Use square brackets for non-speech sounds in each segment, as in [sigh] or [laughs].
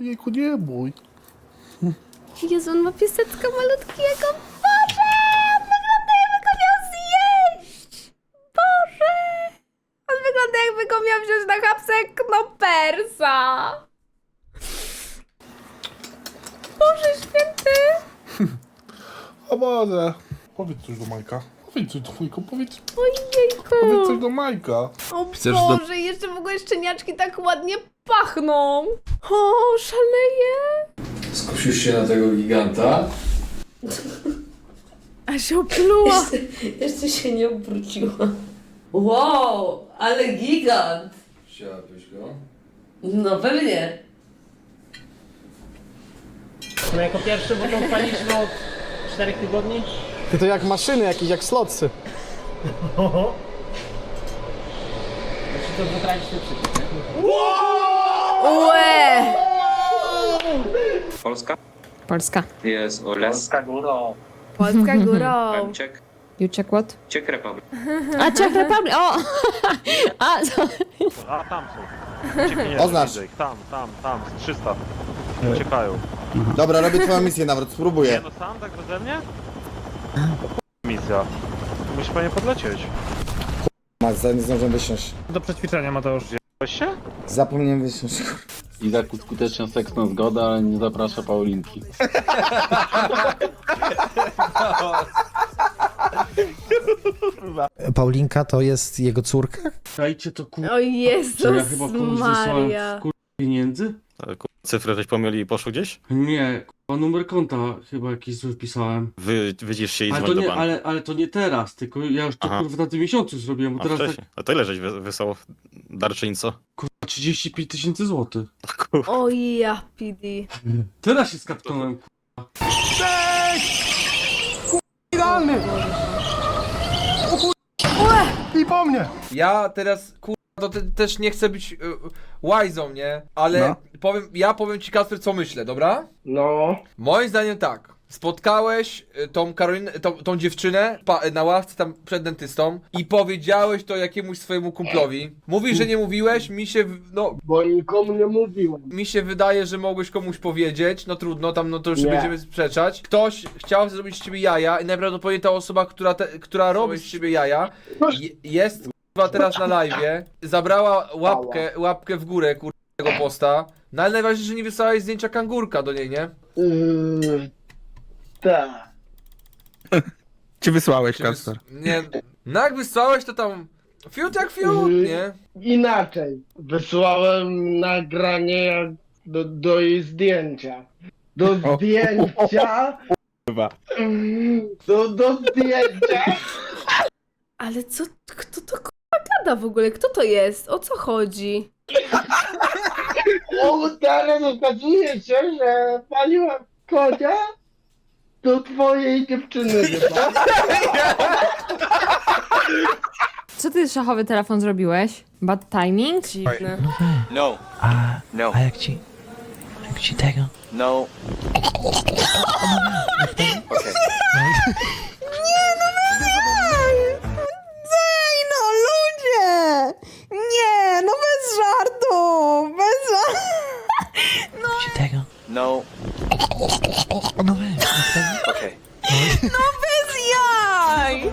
Jejku, nie bój. Jezu, on ma piesecka malutkiego. Boże! On wygląda jakby go miał zjeść! Boże! On wygląda jakby go miał wziąć na chapsę Knopersa. Boże święty! O Boże. Powiedz coś do Majka. Powiedz coś do Majka, powiedz, powiedz Ojejku! coś do Majka. O Chcesz do- Boże, jeszcze w ogóle szczeniaczki tak ładnie pachną. O, szaleje! Skusisz się na tego giganta? A się opluła. Jeszcze się nie obróciła. Wow, ale gigant! Chciałabyś go? No pewnie. No jako pierwszy, bo to paliśmy od 4 tygodni. Ty to jak maszyny jakieś, jak slotsy. Muszę [laughs] to wytracić ten przycisk, nie? Łe! Polska? Polska. Jest Oles. górą. Polska [laughs] górą. Czech. You check what? Czech Republic. A, Czech Republic! O! A, co? A tam są. Ucieknie, Oznacz. Tam, tam, tam, z 300. Uciekają. Dobra, robię twoją misję nawet, Nie spróbuję. no sam tak beze mnie? Misja. Musi panie podlecieć. Ma, za- nie zdążyłem wysiąść. Do przećwiczenia Mateusz. Weź się? Zapomniałem wysiąść. Izak uskutecznia seks na zgodę, ale nie zaprasza Paulinki. [laughs] Paulinka to jest jego córka? Dajcie to kur... O Jezus Że ja chyba komuś wysłałem Maria. w kur... pieniędzy? Cyfry żeś pomyli i poszły gdzieś? Nie, kurwa, numer konta chyba jakiś zły wpisałem. Wy, wydzisz się i Ale to, do nie, banku. ale, ale to nie teraz, tylko ja już to Aha. kurwa na tym miesiącu zrobiłem, bo A teraz tak, wcześniej. A to ile żeś wy- wysłał darczyńco? kurwa 35 tysięcy złotych. Kurwa. [laughs] O ja, PD. Teraz się skapnąłem, Idealny! I po mnie! Ja teraz, kurwa, to te, też nie chcę być y, łajzą, nie? Ale No. powiem, ja powiem ci Kasper co myślę, dobra? No. Moim zdaniem tak. Spotkałeś y, tą Karolinę, tą, tą dziewczynę pa, na ławce tam przed dentystą i powiedziałeś to jakiemuś swojemu kumplowi. Mówisz, że nie mówiłeś, mi się, w- no, Bo nikomu nie mówiłem. mi się wydaje, że mogłeś komuś powiedzieć, no trudno, tam no to już Nie. będziemy sprzeczać. Ktoś chciał zrobić z ciebie jaja i najprawdopodobniej ta osoba, która, te, która robi z ciebie jaja, je, jest kurwa teraz na live'ie, zabrała łapkę, łapkę w górę kurwa tego posta, no ale najważniejsze, że nie wysłałeś zdjęcia kangurka do niej, nie? Yy, tak. Czy wysłałeś, Czy wys- Nie, no jak wysłałeś to tam fiut jak fiut, Mhm. nie? Inaczej. Wysłałem nagranie jak do, do jej zdjęcia. Do zdjęcia. Mm, Do, do zdjęcia. Ale co, kto to gada w ogóle? Kto to jest? O co chodzi? [laughs] O, teraz okazuje się, że paliłem konia do twojej dziewczyny chyba. Co ty szachowy telefon zrobiłeś? Bad timing? Dziwne. No. No. A jak ci... Jak ci tego? No. [laughs] [laughs] Ej, Nie, no bez żartu! Bez żartu! Tego? No. No weź. Okay. Bez jaj!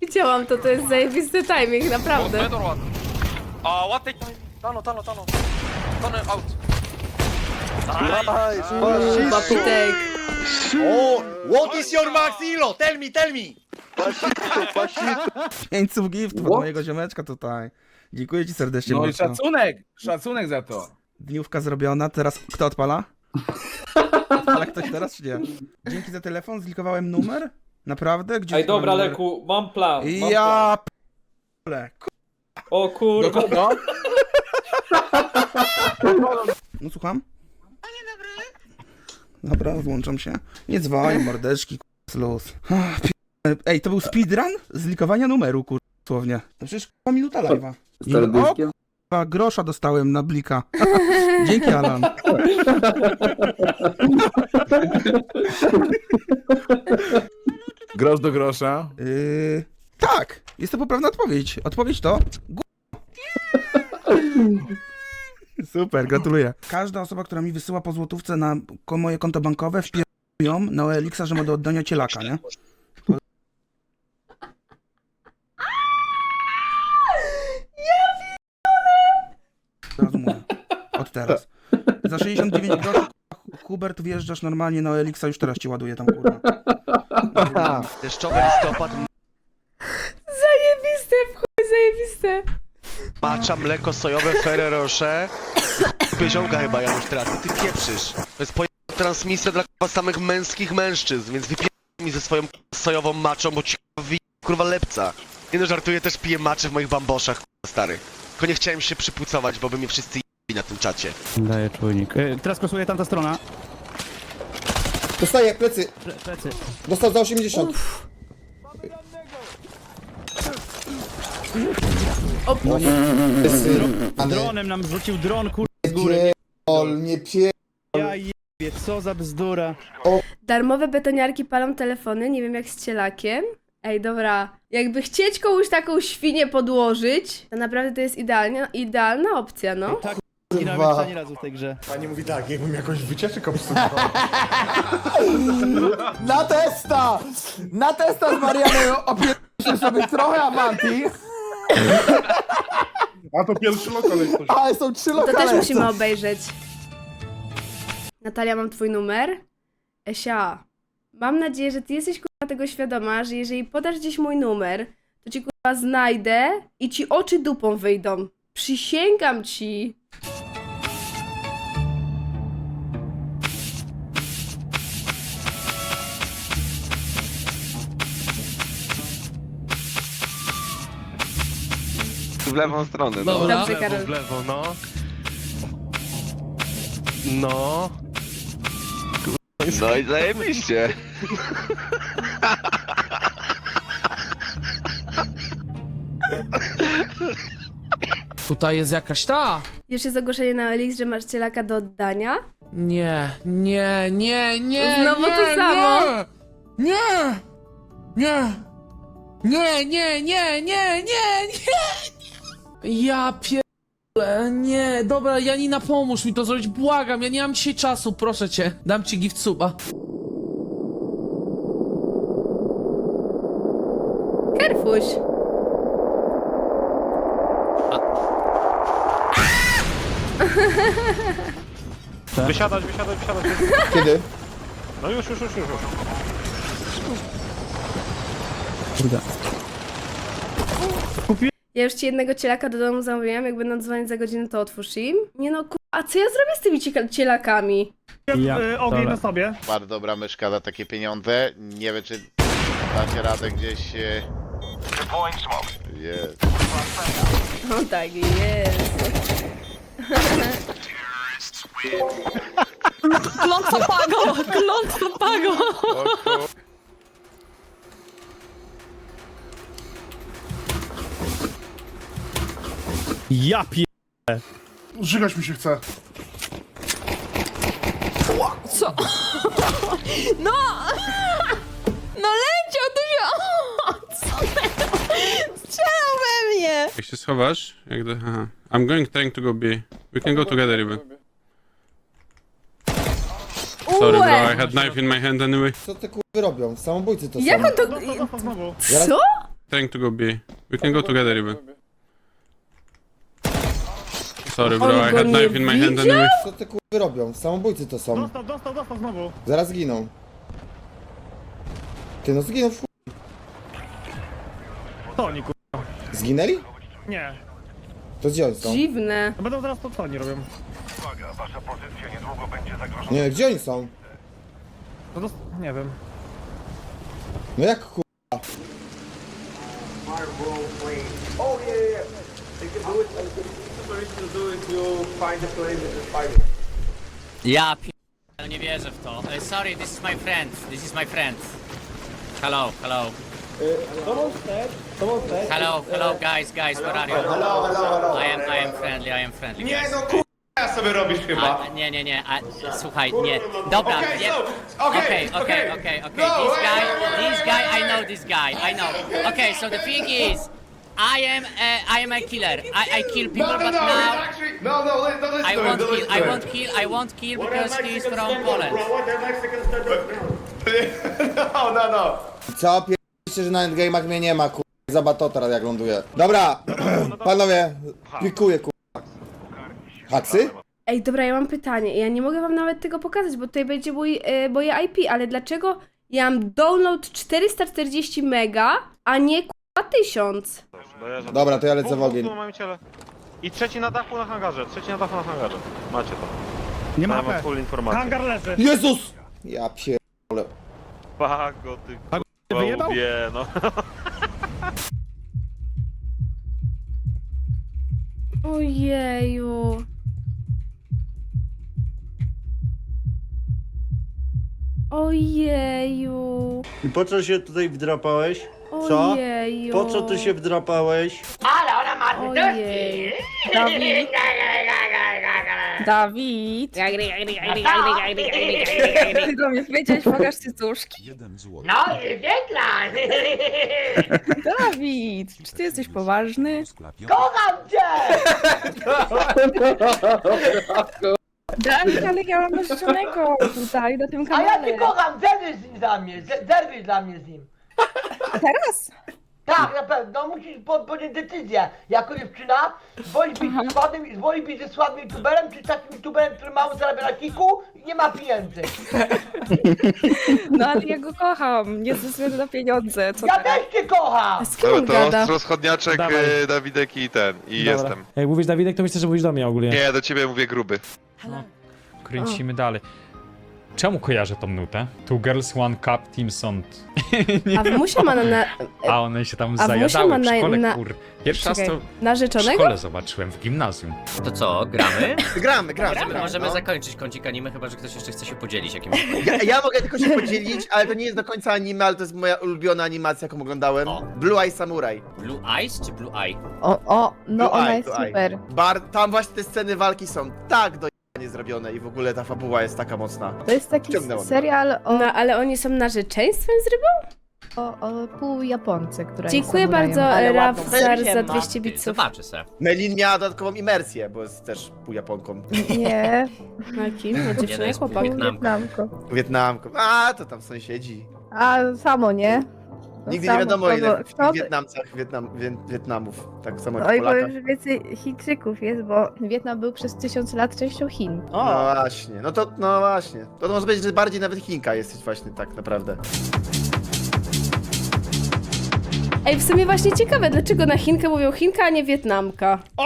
Widziałam to, to jest zajebisty timing, naprawdę. Uh, what they... Tunnel, tunnel, tunnel. Tunnel out. Paputek. What is your maxilo? Tell me, tell me! 500 gift od mojego ziomeczka tutaj. Dziękuję ci serdecznie, No i szacunek, szacunek za to. Dniówka zrobiona, teraz kto odpala? [laughs] Odpala ktoś teraz, czy nie? Dzięki za telefon, zlikowałem numer? Naprawdę? Gdzie Ej, dobra, numer? Leku, mam plan. Mam plan. Ja p***le. O kurwa. [laughs] No słucham? Dobra, włączam się. Nie dzwoń, mordeczki, k***, luz. Ach, Ej, to był speedrun zlikowania numeru, kur... Słownie. To przecież k***a minuta live'a. O, k***a, grosza dostałem na blika. [laughs] Dzięki, Alan. Grosz do grosza. Yy, tak, jest to poprawna odpowiedź. Odpowiedź to... [laughs] Super, gratuluję. Każda osoba, która mi wysyła po złotówce na ko- moje konto bankowe, wpierają na Elixa, że ma do oddania cielaka, nie? To... Ja Rozumiem. Od teraz. Za 69 groszy, Hubert, wjeżdżasz normalnie na Elixa, już teraz ci ładuję tam, kurwa. [laughs] Deszczowy listopad, Zajebiste, w chuj, zajebiste. macza, mleko sojowe, Ferrero Rocher. Chyba Janusz teraz, ty pieprzysz. To jest pojemna transmisja dla kurwa samych męskich mężczyzn, więc wypij mi ze swoją sojową maczą, bo ci kurwa wy... kurwa lepca. Nie no, żartuję, też piję maczę w moich bamboszach, kurwa stary. Tylko nie chciałem się przypucować, bo by mnie wszyscy na tym czacie. Daję czujnik. teraz kosuje tamta strona. Dostaję, plecy. Plecy. Dostał za 80. Dronem nam zrzucił dron, kur... z góry. Ol, nie pie... Ja jebie, co za bzdura. Darmowe betoniarki palą telefony, nie wiem jak z cielakiem. Ej, dobra, jakby chcieć komuś taką świnię podłożyć, to naprawdę to jest idealnie, idealna opcja, no. Zginąłem jeszcze ani razu w tej grze. Pani mówi tak, jakbym jakoś wycieczkę obsługiwał. [laughs] Na testa! Na testa z Marianem opieraliśmy sobie trochę Avanti, A to pierwszy lokal jest ktoś. ale są trzy To lokale. też musimy obejrzeć. Natalia, mam twój numer. Esia, mam nadzieję, że ty jesteś kurwa tego świadoma, że jeżeli podasz gdzieś mój numer, to ci kurwa znajdę i ci oczy dupą wyjdą. Przysięgam ci. W lewą stronę, no. Dobrze, Karol. W lewo, no. No. No i zajebiście. Tutaj jest jakaś ta. Już jest ogłoszenie na Elix, że masz cielaka do oddania. Nie, nie, nie, nie. Znowu nie, to samo. Nie, nie, nie, nie, nie, nie, nie, nie, nie. Ja pierdolę, nie. Dobra, Janina, pomóż mi to zrobić, błagam, ja nie mam dzisiaj czasu, proszę cię. Dam ci gift suba. Kerfuś. Wysiadać, wysiadać, wysiadać. Kiedy? No już, już, już, już. Ja już ci jednego cielaka do domu zamówiłam, jak będą dzwonić za godzinę, to otwórz im. Nie no, ku... a co ja zrobię z tymi cieka- cielakami? Ja, ogień na sobie. Bardzo dobra myszka za takie pieniądze. Nie wiem, czy dacie radę gdzieś... e, Jest. No tak, jest. Klątwa pago! Klątwa pago! Ja pie... Żygać mi się chce. Co? No! No leciał, to się... Co? Strzelał we mnie! Jak się schowasz? Jak do... Aha. I'm going trying to go B. We can go together even. Sorry bro, I had knife in my hand anyway. Co te kurwy robią? Samobójcy to Jak są. on to... Znowu. Co? Trying to go B. We can go together even. Sorry bro, I had knife in my hand anyway. Co te kurwy robią? Samobójcy to są. Dostał, dostał, dostał znowu. Zaraz giną. Ty no zginął w chuj. To oni, kur... Zginęli? Nie. To gdzie oni są? Dziwne. No będą zaraz to co oni robią. Nie, gdzie oni są? No dost... nie wiem. No jak chuj? Ja p... nie wierzę w to. Uh, sorry, this is my friend. This is my friend. Hello, hello. Hello, hello guys, guys, where are you? Hello, hello, hello. I am, I am friendly, I am friendly. Nie, no k***a sobie robisz chyba. A, nie, nie, nie, a, słuchaj, nie. Dobra, nie. Okay, okay, okay, okay. This guy, this guy, I know this guy, I know. Okay, so the thing is, I am a, I am a killer. I, I kill people, but now No, no, no, I won't kill. I won't kill. I won't kill because he is from Poland. [laughs] No, no, no. Co? Pierdolicie, że na endgame'ach mnie nie ma, kur... Zobacz teraz jak ląduje. Dobra, [clears throat] panowie, pikuję, kur... Haksy? Ej, dobra, ja mam pytanie. Ja nie mogę wam nawet tego pokazać, bo tutaj będzie mój, e, moje IP, ale dlaczego ja mam download 440 mega, a nie k***a 1000? Dobra, to ja lecę w Dwóch, ogień. dwóch, mamy ciele. I trzeci na dachu na hangarze, trzeci na dachu na hangarze. Macie to. Nie Mam full informację. leży. Jezus! Ja pierdolę. Pago, ty wyjebał? głupie, no. [laughs] Ojeju. Ojeju. I po co się tutaj wdrapałeś? Ojeju. Po co ty się wdrapałeś? Ojej. Dawid. Dawid. Ty do mnie powiedziałeś, pokaż cycuszki. No, Wietnam! [laughs] Dawid, czy ty jesteś poważny? Kocham cię! Dawid, ale ja mam narzeczonego tutaj, na tym A kanale. ja cię kocham, zerwij z nim dla mnie, z- zerwij dla mnie z nim. Teraz? Tak, na pewno, musisz po- podjąć decyzję. Jako dziewczyna, woli być sławnym, woli być ze sławnym youtuberem, czy takim youtuberem, który mało zarabia na kiku i nie ma pieniędzy. No ale ja go kocham, nie ze względu na pieniądze. Co Ja też cię kocham! Z kim on gada? rozchodniaczek, Dawaj. Dawidek i ten, i Jak mówisz Dawidek, to myślę, że mówisz do mnie ogólnie. Nie, do ciebie mówię gruby. Kręcimy dalej. Czemu kojarzę tą nutę? Two Girls One Cup Team Sont. [laughs] A Wmusia ma na, na, A one się tam A Wmusia ma na, na, Pierwszy czekaj, narzeczonego? zobaczyłem, w gimnazjum. To co, gramy? [laughs] Gramy, gramy, Możemy, możemy zakończyć kącik anime, chyba że ktoś jeszcze chce się podzielić jakimś. [laughs] Ja, ja mogę tylko się podzielić, ale to nie jest do końca anime, ale to jest moja ulubiona animacja, jaką oglądałem. O. Blue Eye Samurai. Blue Eyes czy Blue Eye? O, o, no Blue ona Eye, jest Blue Eye. super. Bar, tam właśnie te sceny walki są tak do nie zrobione i w ogóle ta fabuła jest taka mocna. To jest taki Ciągnęło mnie. serial o, no, ale oni są narzeczeństwem z rybą? O, o pół Japonce, która Dziękuję jest samurajem. bardzo Ale ładną Rafzar za ma. 200 bitsów. Zobaczę se. Melin miała dodatkową imersję, bo jest też pół Japonką. Nie. Na kim? Na Jeden dziewczynę, jest chłopak. Wietnamką. Wietnamką. A, to tam sąsiedzi. A samo, nie? Nigdy samo, nie wiadomo ile w Wietnamcach, Wietnam, Wiet, Wietnamów. Tak samo jak Oj, w bo Polakach. już więcej Chińczyków jest, bo Wietnam był przez tysiąc lat częścią Chin. No właśnie, no to, no właśnie. To, to może być, że bardziej nawet Chinka jesteś właśnie tak naprawdę. Ej, w sumie właśnie ciekawe, dlaczego na Chinkę mówią Chinka, a nie Wietnamka. O!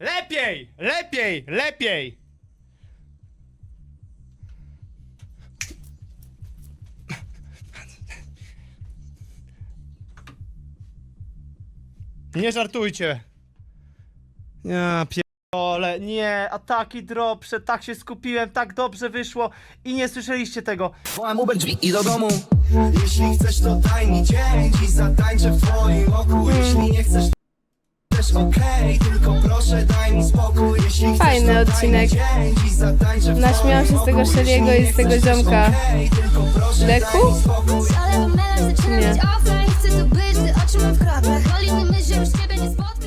Lepiej! Lepiej! Lepiej! Nie żartujcie. Ja pierdolę, nie, a taki drop, że tak się skupiłem, tak dobrze wyszło i nie słyszeliście tego. Wołam Uber drzwi i do domu. Jeśli chcesz, to daj mi dzień i zatańczę w twoim oku. Jeśli nie chcesz, też okej, tylko proszę daj mi spokój. Jeśli chcesz, Fajny to odcinek. Naśmiałam się z tego Szeliego i z tego ziomka. Deku? Ale zaczyna Nie. być offline Chcę tu być, gdy oczy mam w kratach Boli mnie myśl, że już ciebie nie spotkam